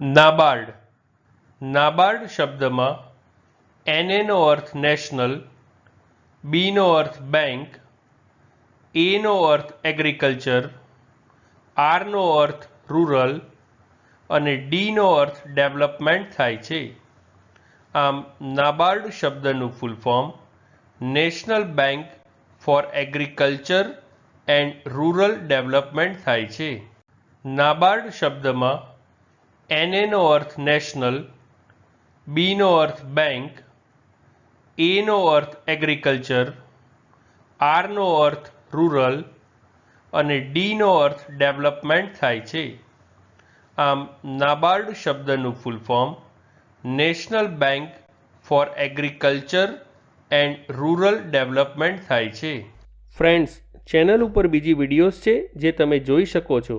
નાબાર્ડ. નાબાર્ડ શબ્દમાં એનએનો અર્થ નેશનલ બીનો અર્થ બેંક એનો અર્થ એગ્રીકલ્ચર આરનો અર્થ રૂરલ અને ડીનો અર્થ ડેવલપમેન્ટ થાય છે. આમ નાબાર્ડ શબ્દનું full form national bank for agriculture and rural development થાય છે. નાબાર્ડ શબ્દમાં એનએનો અર્થ નેશનલ બીનો અર્થ બેંક એનો અર્થ એગ્રીકલ્ચર આરનો અર્થ રૂરલ અને ડીનો અર્થ ડેવલપમેન્ટ થાય છે. આમ નાબાર્ડ શબ્દનું full form national bank for agriculture and rural development થાય છે. ફ્રેન્ડ્સ ચેનલ ઉપર બીજી વિડીયોઝ છે જે તમે જોઈ શકો છો.